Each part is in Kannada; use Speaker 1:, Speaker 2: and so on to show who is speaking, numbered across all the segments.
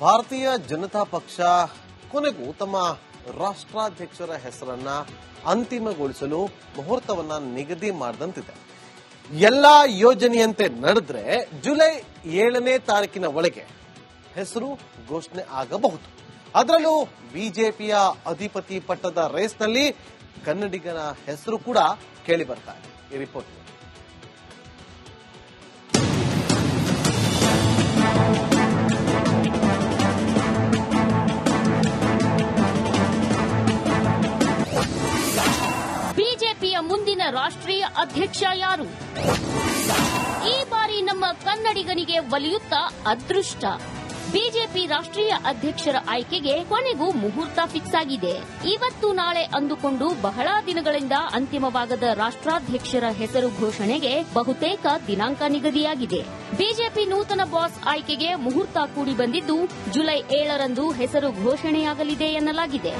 Speaker 1: ಭಾರತೀಯ ಜನತಾ ಪಕ್ಷ ಕೊನೆಗೂ ತಮ್ಮ ರಾಷ್ಟ್ರಾಧ್ಯಕ್ಷರ ಹೆಸರನ್ನ ಅಂತಿಮಗೊಳಿಸಲು ಮುಹೂರ್ತವನ್ನ ನಿಗದಿ ಮಾಡಿದಂತಿದೆ. ಎಲ್ಲಾ ಯೋಜನೆಯಂತೆ ನಡೆದ್ರೆ ಜುಲೈ ಏಳನೇ ತಾರೀಕಿನ ಒಳಗೆ ಹೆಸರು ಘೋಷಣೆ ಆಗಬಹುದು. ಅದರಲ್ಲೂ ಬಿಜೆಪಿಯ ಅಧಿಪತಿ ಪಟ್ಟದ ರೇಸ್ನಲ್ಲಿ ಕನ್ನಡಿಗರ ಹೆಸರು ಕೂಡ ಕೇಳಿ ಬರ್ತಾ ಇದೆ. ಈ ರಿಪೋರ್ಟ್.
Speaker 2: ಬಿಜೆಪಿಯ ಮುಂದಿನ ರಾಷ್ಟ್ರೀಯ ಅಧ್ಯಕ್ಷ ಯಾರು? ಈ ಬಾರಿ ನಮ್ಮ ಕನ್ನಡಿಗನಿಗೆ ಒಲಿಯುತ್ತಾ ಅದೃಷ್ಟ. ಬಿಜೆಪಿ ರಾಷ್ಟ್ರೀಯ ಅಧ್ಯಕ್ಷರ ಆಯ್ಕೆಗೆ ಕೊನೆಗೂ ಮುಹೂರ್ತ ಫಿಕ್ಸ್ ಆಗಿದೆ. ಇವತ್ತು ನಾಳೆ ಅಂದುಕೊಂಡು ಬಹಳ ದಿನಗಳಿಂದ ಅಂತಿಮವಾಗದ ರಾಷ್ಟ್ರಾಧ್ಯಕ್ಷರ ಹೆಸರು ಘೋಷಣೆಗೆ ಬಹುತೇಕ ದಿನಾಂಕ ನಿಗದಿಯಾಗಿದೆ. ಬಿಜೆಪಿ ನೂತನ ಬಾಸ್ ಆಯ್ಕೆಗೆ ಮುಹೂರ್ತ ಕೂಡಿ ಬಂದಿದ್ದು ಜುಲೈ ಏಳರಂದು ಹೆಸರು ಘೋಷಣೆಯಾಗಲಿದೆ ಎನ್ನಲಾಗಿದೆ.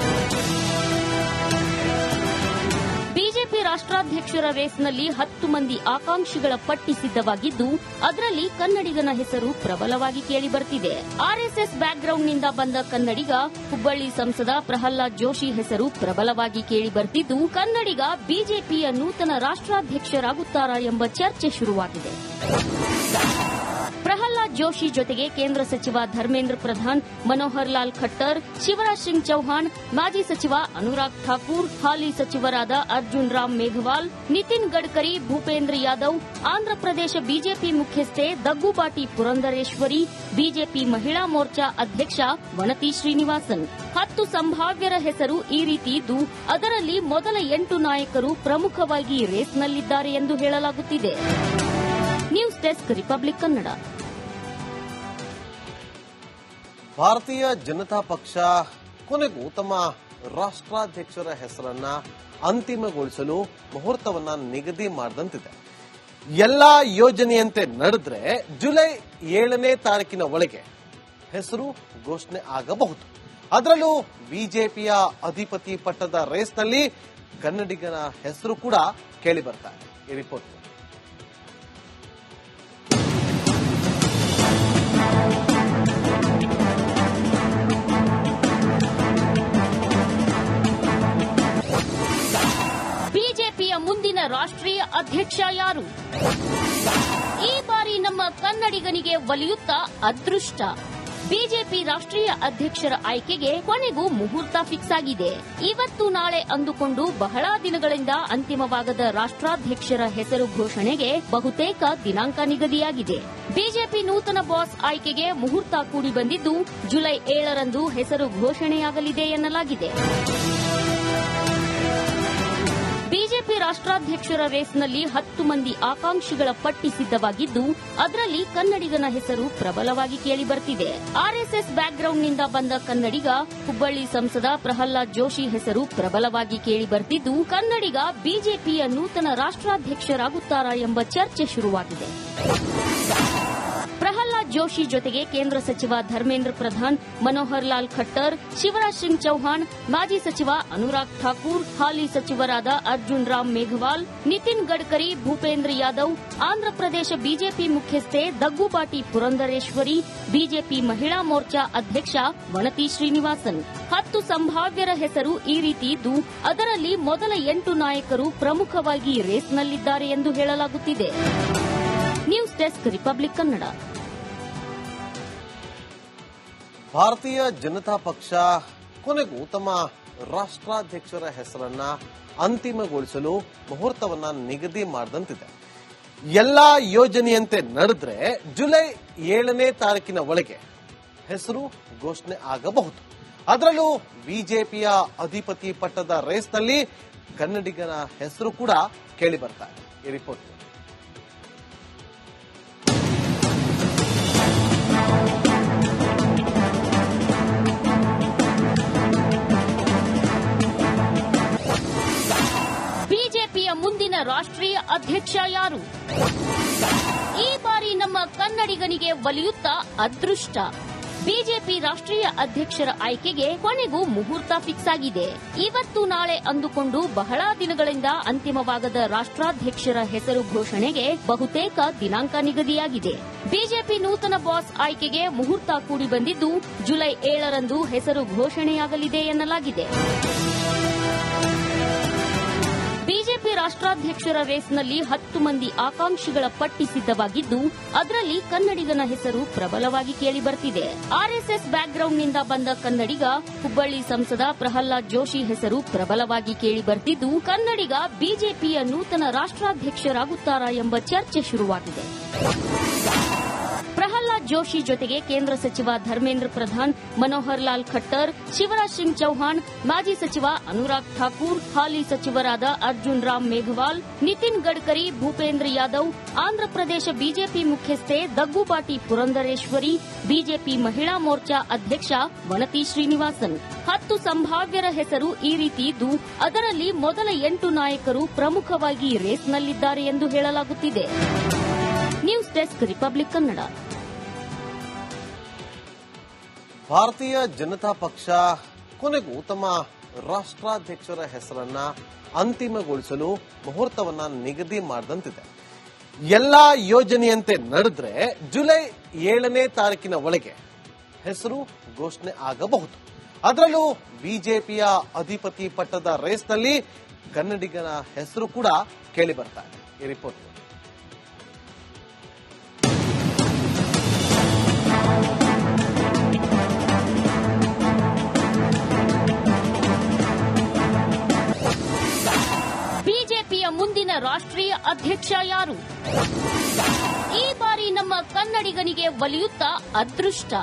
Speaker 2: ಬಿಜೆಪಿ ರಾಷ್ಟ್ರಾಧ್ಯಕ್ಷರ ರೇಸ್ನಲ್ಲಿ ಹತ್ತು ಮಂದಿ ಆಕಾಂಕ್ಷಿಗಳ ಪಟ್ಟಿ ಸಿದ್ಧವಾಗಿದ್ದು, ಅದರಲ್ಲಿ ಕನ್ನಡಿಗನ ಹೆಸರು ಪ್ರಬಲವಾಗಿ ಕೇಳಿಬರುತ್ತಿದೆ ಆರ್ಎಸ್ಎಸ್ ಬ್ಯಾಕ್ಗ್ರೌಂಡ್ನಿಂದ ಬಂದ ಕನ್ನಡಿಗ, ಹುಬ್ಬಳ್ಳಿ ಸಂಸದ ಪ್ರಹ್ಲಾದ್ ಜೋಶಿ ಹೆಸರು ಪ್ರಬಲವಾಗಿ ಕೇಳಿಬರುತ್ತಿದ್ದು ಕನ್ನಡಿಗ ಬಿಜೆಪಿಯ ನೂತನ ರಾಷ್ಟ್ರಾಧ್ಯಕ್ಷರಾಗುತ್ತಾರಾ ಎಂಬ ಚರ್ಚೆ ಶುರುವಾಗಿದೆ. ಜೋಶಿ ಜೊತೆಗೆ ಕೇಂದ್ರ ಸಚಿವ ಧರ್ಮೇಂದ್ರ ಪ್ರಧಾನ್ ಮನೋಹರ್ ಲಾಲ್ ಖಟ್ಟರ್, ಶಿವರಾಜ್ ಸಿಂಗ್ ಚೌಹಾಣ್, ಮಾಜಿ ಸಚಿವ ಅನುರಾಗ್ ಠಾಕೂರ್, ಹಾಲಿ ಸಚಿವರಾದ ಅರ್ಜುನ್ ರಾಮ್ ಮೇಘವಾಲ್, ನಿತಿನ್ ಗಡ್ಕರಿ, ಭೂಪೇಂದ್ರ ಯಾದವ್ ಆಂಧ್ರಪ್ರದೇಶ ಬಿಜೆಪಿ ಮುಖ್ಯಸ್ಥೆ ದಗ್ಗುಬಾಟಿ ಪುರಂದರೇಶ್ವರಿ, ಬಿಜೆಪಿ ಮಹಿಳಾ ಮೋರ್ಚಾ ಅಧ್ಯಕ್ಷ ವನತಿ ಶ್ರೀನಿವಾಸನ್. ಹತ್ತು ಸಂಭಾವ್ಯರ ಹೆಸರು ಈ ರೀತಿ ಇದ್ದು, ಅದರಲ್ಲಿ ಮೊದಲ ಎಂಟು ನಾಯಕರು ಪ್ರಮುಖವಾಗಿ ರೇಸ್ನಲ್ಲಿದ್ದಾರೆ ಎಂದು ಹೇಳಲಾಗುತ್ತಿದೆ. News desk Republic Kannada.
Speaker 1: Bharatiya Janata Paksha ಕೊನೆಗೂ ತಮ್ಮ ರಾಷ್ಟ್ರಾಧ್ಯಕ್ಷರ ಹೆಸರನ್ನ ಅಂತಿಮಗೊಳಿಸಲು ಮುಹೂರ್ತವನ್ನ ನಿಗದಿ ಮಾಡಿದಂತಿದೆ. ಎಲ್ಲಾ ಯೋಜನೆಯಂತೆ ನಡೆದ್ರೆ ಜುಲೈ ಏಳನೇ ತಾರೀಕಿನ ಒಳಗೆ ಹೆಸರು ಘೋಷಣೆ ಆಗಬಹುದು. ಅದರಲ್ಲೂ ಬಿಜೆಪಿಯ ಅಧಿಪತಿ ಪಟ್ಟದ ರೇಸ್ನಲ್ಲಿ ಕನ್ನಡಿಗನ ಹೆಸರು ಕೂಡ ಕೇಳಿ ಬರ್ತಾ ಇದೆ. ಈ ರಿಪೋರ್ಟ್.
Speaker 2: ಈ ಬಾರಿ ನಮ್ಮ ಕನ್ನಡಿಗನಿಗೆ ಒಲಿಯುತ್ತ ಅದೃಷ್ಟ. ಬಿಜೆಪಿ ರಾಷ್ಟ್ರೀಯ ಅಧ್ಯಕ್ಷರ ಆಯ್ಕೆಗೆ ಕೊನೆಗೂ ಮುಹೂರ್ತ ಫಿಕ್ಸ್ ಆಗಿದೆ. ಇವತ್ತು ನಾಳೆ ಅಂದುಕೊಂಡು ಬಹಳ ದಿನಗಳಿಂದ ಅಂತಿಮವಾಗದ ರಾಷ್ಟ್ರಾಧ್ಯಕ್ಷರ ಹೆಸರು ಘೋಷಣೆಗೆ ಬಹುತೇಕ ದಿನಾಂಕ ನಿಗದಿಯಾಗಿದೆ. ಬಿಜೆಪಿ ನೂತನ ಬಾಸ್ ಆಯ್ಕೆಗೆ ಮುಹೂರ್ತ ಕೂಡಿ ಬಂದಿದ್ದು ಜುಲೈ ಏಳರಂದು ಹೆಸರು ಘೋಷಣೆಯಾಗಲಿದೆ ಎನ್ನಲಾಗಿದೆ. ರಾಷ್ಟ್ರಾಧ್ಯಕ್ಷರ ರೇಸ್ನಲ್ಲಿ ಹತ್ತು ಮಂದಿ ಆಕಾಂಕ್ಷಿಗಳ ಪಟ್ಟಿ ಸಿದ್ದವಾಗಿದ್ದು ಅದರಲ್ಲಿ ಕನ್ನಡಿಗನ ಹೆಸರು ಪ್ರಬಲವಾಗಿ ಕೇಳಿಬರುತ್ತಿದೆ ಆರ್ಎಸ್ಎಸ್ ಬ್ಯಾಕ್ಗ್ರೌಂಡ್ನಿಂದ ಬಂದ ಕನ್ನಡಿಗ, ಹುಬ್ಬಳ್ಳಿ ಸಂಸದ ಪ್ರಹ್ಲಾದ್ ಜೋಶಿ ಹೆಸರು ಪ್ರಬಲವಾಗಿ ಕೇಳಿಬರ್ತಿದ್ದು, ಕನ್ನಡಿಗ ಬಿಜೆಪಿಯ ನೂತನ ರಾಷ್ಟ್ರಾಧ್ಯಕ್ಷರಾಗುತ್ತಾರಾ ಎಂಬ ಚರ್ಚೆ ಶುರುವಾಗಿದೆ. ಜೋಶಿ ಜೊತೆಗೆ ಕೇಂದ್ರ ಸಚಿವ ಧರ್ಮೇಂದ್ರ ಪ್ರಧಾನ್ ಮನೋಹರ್ ಲಾಲ್ ಖಟ್ಟರ್, ಶಿವರಾಜ್ ಸಿಂಗ್ ಚೌಹಾಣ್, ಮಾಜಿ ಸಚಿವ ಅನುರಾಗ್ ಠಾಕೂರ್, ಹಾಲಿ ಸಚಿವರಾದ ಅರ್ಜುನ್ ರಾಮ್ ಮೇಘವಾಲ್, ನಿತಿನ್ ಗಡ್ಕರಿ, ಭೂಪೇಂದ್ರ ಯಾದವ್ ಆಂಧ್ರಪ್ರದೇಶ ಬಿಜೆಪಿ ಮುಖ್ಯಸ್ಥೆ ದಗ್ಗುಪಾಟಿ ಪುರಂದರೇಶ್ವರಿ, ಬಿಜೆಪಿ ಮಹಿಳಾ ಮೋರ್ಚಾ ಅಧ್ಯಕ್ಷ ವನತಿ ಶ್ರೀನಿವಾಸನ್. ಹತ್ತು ಸಂಭಾವ್ಯರ ಹೆಸರು ಈ ರೀತಿ ಇದ್ದು, ಅದರಲ್ಲಿ ಮೊದಲ ಎಂಟು ನಾಯಕರು ಪ್ರಮುಖವಾಗಿ ರೇಸ್ನಲ್ಲಿದ್ದಾರೆ ಎಂದು ಹೇಳಲಾಗುತ್ತಿದೆ. News desk Republic Kannada.
Speaker 1: Bharatiya Janata Paksha ಕೊನೆಗೂ ತಮ್ಮ ರಾಷ್ಟ್ರಾಧ್ಯಕ್ಷರ ಹೆಸರನ್ನ ಅಂತಿಮಗೊಳಿಸಲು ಮುಹೂರ್ತವನ್ನ ನಿಗದಿ ಮಾಡಿದಂತಿದೆ. ಎಲ್ಲಾ ಯೋಜನೆಯಂತೆ ನಡೆದ್ರೆ ಜುಲೈ ಏಳನೇ ತಾರೀಕಿನ ಒಳಗೆ ಹೆಸರು ಘೋಷಣೆ ಆಗಬಹುದು. ಅದರಲ್ಲೂ ಬಿಜೆಪಿಯ ಅಧಿಪತಿ ಪಟ್ಟದ ರೇಸ್ನಲ್ಲಿ ಕನ್ನಡಿಗರ ಹೆಸರು ಕೂಡ ಕೇಳಿ ಬರ್ತಾ ಇದೆ. ಈ ರಿಪೋರ್ಟ್
Speaker 2: ರಾಷ್ಟ್ರೀಯ ಅಧ್ಯಕ್ಷ ಯಾರು? ಈ ಬಾರಿ ನಮ್ಮ ಕನ್ನಡಿಗನಿಗೆ ಒಲಿಯುತ್ತಾ ಅದೃಷ್ಟ. ಬಿಜೆಪಿ ರಾಷ್ಟ್ರೀಯ ಅಧ್ಯಕ್ಷರ ಆಯ್ಕೆಗೆ ಕೊನೆಗೂ ಮುಹೂರ್ತ ಫಿಕ್ಸ್ ಆಗಿದೆ. ಇವತ್ತು ನಾಳೆ ಅಂದುಕೊಂಡು ಬಹಳ ದಿನಗಳಿಂದ ಅಂತಿಮವಾಗದ ರಾಷ್ಟ್ರಾಧ್ಯಕ್ಷರ ಹೆಸರು ಘೋಷಣೆಗೆ ಬಹುತೇಕ ದಿನಾಂಕ ನಿಗದಿಯಾಗಿದೆ. ಬಿಜೆಪಿ ನೂತನ ಬಾಸ್ ಆಯ್ಕೆಗೆ ಮುಹೂರ್ತ ಕೂಡಿ ಬಂದಿದ್ದು ಜುಲೈ ಏಳರಂದು ಹೆಸರು ಘೋಷಣೆಯಾಗಲಿದೆ ಎನ್ನಲಾಗಿದೆ. ರಾಷ್ಟ್ರಾಧ್ಯಕ್ಷರ ರೇಸ್ನಲ್ಲಿ ಹತ್ತು ಮಂದಿ ಆಕಾಂಕ್ಷಿಗಳ ಪಟ್ಟಿ ಸಿದ್ದವಾಗಿದ್ದು ಅದರಲ್ಲಿ ಕನ್ನಡಿಗನ ಹೆಸರು ಪ್ರಬಲವಾಗಿ ಕೇಳಿಬರ್ತಿದೆ. ಆರ್ಎಸ್ಎಸ್ ಬ್ಯಾಕ್ಗ್ರೌಂಡ್ನಿಂದ ಬಂದ ಕನ್ನಡಿಗ, ಹುಬ್ಬಳ್ಳಿ ಸಂಸದ ಪ್ರಹ್ಲಾದ್ ಜೋಶಿ ಹೆಸರು ಪ್ರಬಲವಾಗಿ ಕೇಳಿಬರ್ತಿದ್ದು, ಕನ್ನಡಿಗ ಬಿಜೆಪಿಯ ನೂತನ ರಾಷ್ಟ್ರಾಧ್ಯಕ್ಷರಾಗುತ್ತಾರಾ ಎಂಬ ಚರ್ಚೆ ಶುರುವಾಗಿದೆ. ಜೋಶಿ ಜೊತೆಗೆ ಕೇಂದ್ರ ಸಚಿವ ಧರ್ಮೇಂದ್ರ ಪ್ರಧಾನ್ ಮನೋಹರ್ ಲಾಲ್ ಖಟ್ಟರ್, ಶಿವರಾಜ್ ಸಿಂಗ್ ಚೌಹಾಣ್, ಮಾಜಿ ಸಚಿವ ಅನುರಾಗ್ ಠಾಕೂರ್, ಹಾಲಿ ಸಚಿವರಾದ ಅರ್ಜುನ್ ರಾಮ್ ಮೇಘವಾಲ್, ನಿತಿನ್ ಗಡ್ಕರಿ, ಭೂಪೇಂದ್ರ ಯಾದವ್ ಆಂಧ್ರಪ್ರದೇಶ ಬಿಜೆಪಿ ಮುಖ್ಯಸ್ಥೆ ದಗ್ಗುಬಾಟಿ ಪುರಂದರೇಶ್ವರಿ, ಬಿಜೆಪಿ ಮಹಿಳಾ ಮೋರ್ಚಾ ಅಧ್ಯಕ್ಷ ವನತಿ ಶ್ರೀನಿವಾಸನ್. ಹತ್ತು ಸಂಭಾವ್ಯರ ಹೆಸರು ಈ ರೀತಿ ಇದ್ದು, ಅದರಲ್ಲಿ ಮೊದಲ ಎಂಟು ನಾಯಕರು ಪ್ರಮುಖವಾಗಿ ರೇಸ್ನಲ್ಲಿದ್ದಾರೆ ಎಂದು ಹೇಳಲಾಗುತ್ತಿದೆ. News desk Republic Kannada.
Speaker 1: Bharatiya Janata Paksha ಕೊನೆಗೂ ತಮ್ಮ ರಾಷ್ಟ್ರಾಧ್ಯಕ್ಷರ ಹೆಸರನ್ನ ಅಂತಿಮಗೊಳಿಸಲು ಮುಹೂರ್ತವನ್ನ ನಿಗದಿ ಮಾಡಿದಂತಿದೆ. ಎಲ್ಲಾ ಯೋಜನೆಯಂತೆ ನಡೆದ್ರೆ ಜುಲೈ ಏಳನೇ ತಾರೀಕಿನ ಒಳಗೆ ಹೆಸರು ಘೋಷಣೆ ಆಗಬಹುದು. ಅದರಲ್ಲೂ ಬಿಜೆಪಿಯ ಅಧಿಪತಿ ಪಟ್ಟದ ರೇಸ್ನಲ್ಲಿ ಕನ್ನಡಿಗನ ಹೆಸರು ಕೂಡ ಕೇಳಿ ಬರ್ತಾ ಇದೆ. ಈ ರಿಪೋರ್ಟ್
Speaker 2: ಅಧ್ಯಕ್ಷ ಯಾರು? ಈ ಬಾರಿ ನಮ್ಮ ಕನ್ನಡಿಗನಿಗೆ ಒಲಿಯುತ್ತಾ ಅದೃಷ್ಟ.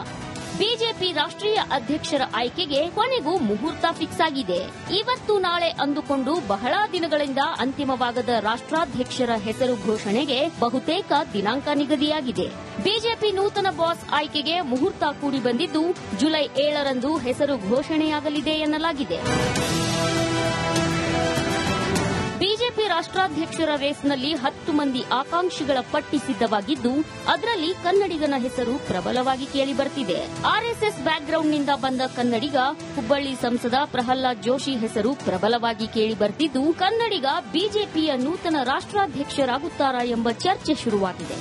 Speaker 2: ಬಿಜೆಪಿ ರಾಷ್ಟ್ರೀಯ ಅಧ್ಯಕ್ಷರ ಆಯ್ಕೆಗೆ ಕೊನೆಗೂ ಮುಹೂರ್ತ ಫಿಕ್ಸ್ ಆಗಿದೆ. ಇವತ್ತು ನಾಳೆ ಅಂದುಕೊಂಡು ಬಹಳ ದಿನಗಳಿಂದ ಅಂತಿಮವಾಗದ ರಾಷ್ಟ್ರಾಧ್ಯಕ್ಷರ ಹೆಸರು ಘೋಷಣೆಗೆ ಬಹುತೇಕ ದಿನಾಂಕ ನಿಗದಿಯಾಗಿದೆ. ಬಿಜೆಪಿ ನೂತನ ಬಾಸ್ ಆಯ್ಕೆಗೆ ಮುಹೂರ್ತ ಕೂಡಿ ಬಂದಿದ್ದು ಜುಲೈ ಏಳರಂದು ಹೆಸರು ಘೋಷಣೆಯಾಗಲಿದೆ ಎನ್ನಲಾಗಿದೆ. ರಾಷ್ಟ್ರಾಧ್ಯಕ್ಷರ ರೇಸ್ನಲ್ಲಿ ಹತ್ತು ಮಂದಿ ಆಕಾಂಕ್ಷಿಗಳ ಪಟ್ಟಿ ಸಿದ್ದವಾಗಿದ್ದು ಅದರಲ್ಲಿ ಕನ್ನಡಿಗನ ಹೆಸರು ಪ್ರಬಲವಾಗಿ ಕೇಳಿಬರ್ತಿದೆ. ಆರ್ಎಸ್ಎಸ್ ಬ್ಯಾಕ್ಗ್ರೌಂಡ್ನಿಂದ ಬಂದ ಕನ್ನಡಿಗ, ಹುಬ್ಬಳ್ಳಿ ಸಂಸದ ಪ್ರಹ್ಲಾದ್ ಜೋಶಿ ಹೆಸರು ಪ್ರಬಲವಾಗಿ ಕೇಳಿಬರ್ತಿದ್ದು, ಕನ್ನಡಿಗ ಬಿಜೆಪಿಯ ನೂತನ ರಾಷ್ಟ್ರಾಧ್ಯಕ್ಷರಾಗುತ್ತಾರಾ ಎಂಬ ಚರ್ಚೆ ಶುರುವಾಗಿದೆ.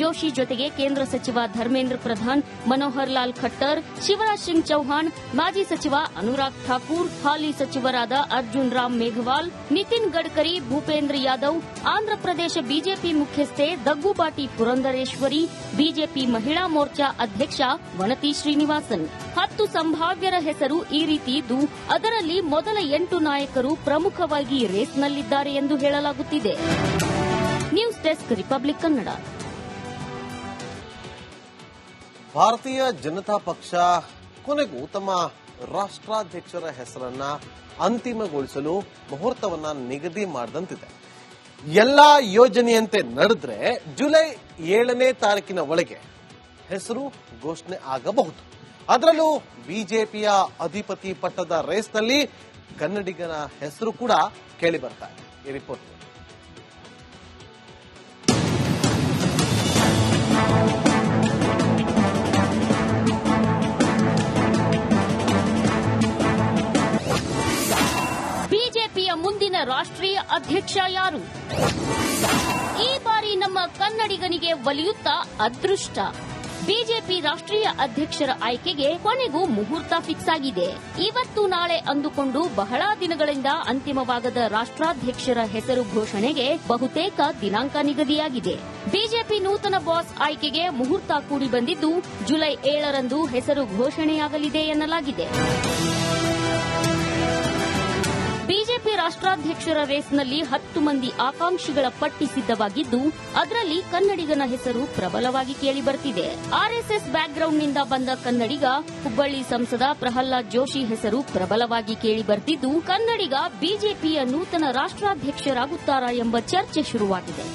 Speaker 2: ಜೋಶಿ ಜೊತೆಗೆ ಕೇಂದ್ರ ಸಚಿವ ಧರ್ಮೇಂದ್ರ ಪ್ರಧಾನ್ ಮನೋಹರ್ ಲಾಲ್ ಖಟ್ಟರ್, ಶಿವರಾಜ್ ಸಿಂಗ್ ಚೌಹಾಣ್, ಮಾಜಿ ಸಚಿವ ಅನುರಾಗ್ ಠಾಕೂರ್, ಹಾಲಿ ಸಚಿವರಾದ ಅರ್ಜುನ್ ರಾಮ್ ಮೇಘವಾಲ್, ನಿತಿನ್ ಗಡ್ಕರಿ, ಭೂಪೇಂದ್ರ ಯಾದವ್ ಆಂಧ್ರಪ್ರದೇಶ ಬಿಜೆಪಿ ಮುಖ್ಯಸ್ಥೆ ದಗ್ಗುಬಾಟಿ ಪುರಂದರೇಶ್ವರಿ, ಬಿಜೆಪಿ ಮಹಿಳಾ ಮೋರ್ಚಾ ಅಧ್ಯಕ್ಷ ವನತಿ ಶ್ರೀನಿವಾಸನ್. ಹತ್ತು ಸಂಭಾವ್ಯರ ಹೆಸರು ಈ ರೀತಿ ಇದ್ದು, ಅದರಲ್ಲಿ ಮೊದಲ ಎಂಟು ನಾಯಕರು ಪ್ರಮುಖವಾಗಿ ರೇಸ್ನಲ್ಲಿದ್ದಾರೆ ಎಂದು ಹೇಳಲಾಗುತ್ತಿದೆ. News desk Republic Kannada.
Speaker 1: Bharatiya Janata Paksha ಕೊನೆಗೂ ತಮ್ಮ ರಾಷ್ಟ್ರಾಧ್ಯಕ್ಷರ ಹೆಸರನ್ನ ಅಂತಿಮಗೊಳಿಸಲು ಮುಹೂರ್ತವನ್ನ ನಿಗದಿ ಮಾಡಿದಂತಿದೆ. ಎಲ್ಲಾ ಯೋಜನೆಯಂತೆ ನಡೆದ್ರೆ ಜುಲೈ ಏಳನೇ ತಾರೀಕಿನ ಒಳಗೆ ಹೆಸರು ಘೋಷಣೆ ಆಗಬಹುದು. ಅದರಲ್ಲೂ ಬಿಜೆಪಿಯ ಅಧಿಪತಿ ಪಟ್ಟದ ರೇಸ್ನಲ್ಲಿ ಕನ್ನಡಿಗನ ಹೆಸರು ಕೂಡ ಕೇಳಿ ಬರ್ತಾ ಇದೆ. ಈ ರಿಪೋರ್ಟ್.
Speaker 2: ಅಧ್ಯಕ್ಷ ಯಾರು? ಈ ಬಾರಿ ನಮ್ಮ ಕನ್ನಡಿಗನಿಗೆ ಒಲಿಯುತ್ತಾ ಅದೃಷ್ಟ. ಬಿಜೆಪಿ ರಾಷ್ಟ್ರೀಯ ಅಧ್ಯಕ್ಷರ ಆಯ್ಕೆಗೆ ಕೊನೆಗೂ ಮುಹೂರ್ತ ಫಿಕ್ಸ್ ಆಗಿದೆ. ಇವತ್ತು ನಾಳೆ ಅಂದುಕೊಂಡು ಬಹಳ ದಿನಗಳಿಂದ ಅಂತಿಮವಾಗದ ರಾಷ್ಟ್ರಾಧ್ಯಕ್ಷರ ಹೆಸರು ಘೋಷಣೆಗೆ ಬಹುತೇಕ ದಿನಾಂಕ ನಿಗದಿಯಾಗಿದೆ. ಬಿಜೆಪಿ ನೂತನ ಬಾಸ್ ಆಯ್ಕೆಗೆ ಮುಹೂರ್ತ ಕೂಡಿ ಬಂದಿದ್ದು ಜುಲೈ ಏಳರಂದು ಹೆಸರು ಘೋಷಣೆಯಾಗಲಿದೆ ಎನ್ನಲಾಗಿದೆ. ಬಿಜೆಪಿ ರಾಷ್ಟ್ರಾಧ್ಯಕ್ಷರ ರೇಸ್ನಲ್ಲಿ ಹತ್ತು ಮಂದಿ ಆಕಾಂಕ್ಷಿಗಳ ಪಟ್ಟಿ ಸಿದ್ದವಾಗಿದ್ದು ಅದರಲ್ಲಿ ಕನ್ನಡಿಗನ ಹೆಸರು ಪ್ರಬಲವಾಗಿ ಕೇಳಿಬರ್ತಿದೆ. ಆರ್ಎಸ್ಎಸ್ ಬ್ಯಾಕ್ಗ್ರೌಂಡ್ನಿಂದ ಬಂದ ಕನ್ನಡಿಗ, ಹುಬ್ಬಳ್ಳಿ ಸಂಸದ ಪ್ರಹ್ಲಾದ್ ಜೋಶಿ ಹೆಸರು ಪ್ರಬಲವಾಗಿ ಕೇಳಿಬರ್ತಿದ್ದು, ಕನ್ನಡಿಗ ಬಿಜೆಪಿಯ ನೂತನ ರಾಷ್ಟ್ರಾಧ್ಯಕ್ಷರಾಗುತ್ತಾರಾ ಎಂಬ ಚರ್ಚೆ ಶುರುವಾಗಿದೆ.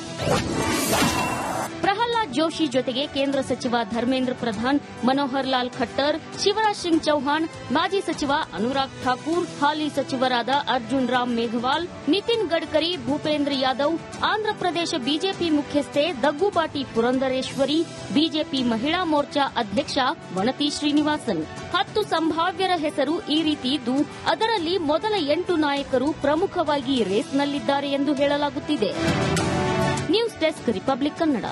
Speaker 2: ಜೋಶಿ ಜೊತೆಗೆ ಕೇಂದ್ರ ಸಚಿವ ಧರ್ಮೇಂದ್ರ ಪ್ರಧಾನ್ ಮನೋಹರ್ ಲಾಲ್ ಖಟ್ಟರ್, ಶಿವರಾಜ್ ಸಿಂಗ್ ಚೌಹಾಣ್, ಮಾಜಿ ಸಚಿವ ಅನುರಾಗ್ ಠಾಕೂರ್, ಹಾಲಿ ಸಚಿವರಾದ ಅರ್ಜುನ್ ರಾಮ್ ಮೇಘವಾಲ್, ನಿತಿನ್ ಗಡ್ಕರಿ, ಭೂಪೇಂದ್ರ ಯಾದವ್ ಆಂಧ್ರಪ್ರದೇಶ ಬಿಜೆಪಿ ಮುಖ್ಯಸ್ಥೆ ದಗ್ಗುಬಾಟಿ ಪುರಂದರೇಶ್ವರಿ, ಬಿಜೆಪಿ ಮಹಿಳಾ ಮೋರ್ಚಾ ಅಧ್ಯಕ್ಷ ವನತಿ ಶ್ರೀನಿವಾಸನ್. ಹತ್ತು ಸಂಭಾವ್ಯರ ಹೆಸರು ಈ ರೀತಿ ಇದ್ದು, ಅದರಲ್ಲಿ ಮೊದಲ ಎಂಟು ನಾಯಕರು ಪ್ರಮುಖವಾಗಿ ರೇಸ್ನಲ್ಲಿದ್ದಾರೆ ಎಂದು ಹೇಳಲಾಗುತ್ತಿದೆ. News desk Republic Kannada.